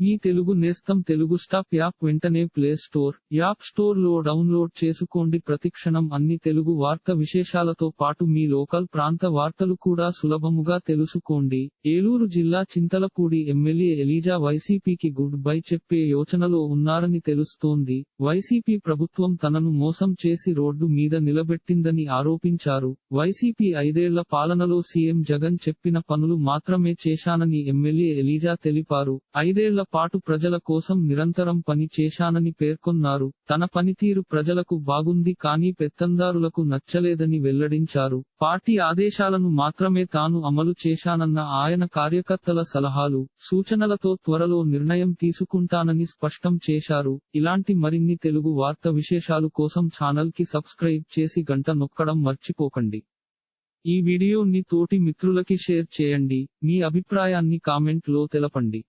మీ తెలుగు నేస్తం Telugu stop app వెంటనే play store app స్టోర్లో డౌన్లోడ్ చేసుకోండి. ప్రతిక్షణం అన్ని తెలుగు వార్త విశేషాలతో పాటు మీ లోకల్ ప్రాంత వార్తలు కూడా సులభముగా తెలుసుకోండి. ఏలూరు జిల్లా చింతలపూడి ఎమ్మెల్యే ఎలీజా వైసీపీకి గుడ్ బై చెప్పే యోచనలో ఉన్నారని తెలుస్తోంది. వైసీపీ ప్రభుత్వం తనను మోసం చేసి రోడ్డు మీద నిలబెట్టిందని ఆరోపించారు. వైసీపీ ఐదేళ్ళ పాలనలో సీఎం జగన్ చెప్పిన పనులు మాత్రమే చేశానని ఎమ్మెల్యే ఎలీజా తెలిపారు. ఐదేళ్ళ పాటు ప్రజల కోసం నిరంతరం పని చేశానని పేర్కొన్నారు. తన పనితీరు ప్రజలకు బాగుంది కానీ పెత్తందారులకు నచ్చలేదని వెల్లడించారు. పార్టీ ఆదేశాలను మాత్రమే తాను అమలు చేశానన్న ఆయన కార్యకర్తల సలహాలు సూచనలతో త్వరలో నిర్ణయం తీసుకుంటానని స్పష్టం చేశారు. ఇలాంటి మరిన్ని తెలుగు వార్త విశేషాలు కోసం ఛానల్కి సబ్స్క్రైబ్ చేసి గంట నొక్కడం మర్చిపోకండి. ఈ వీడియోని తోటి మిత్రులకి షేర్ చేయండి. మీ అభిప్రాయాన్ని కామెంట్లో తెలపండి.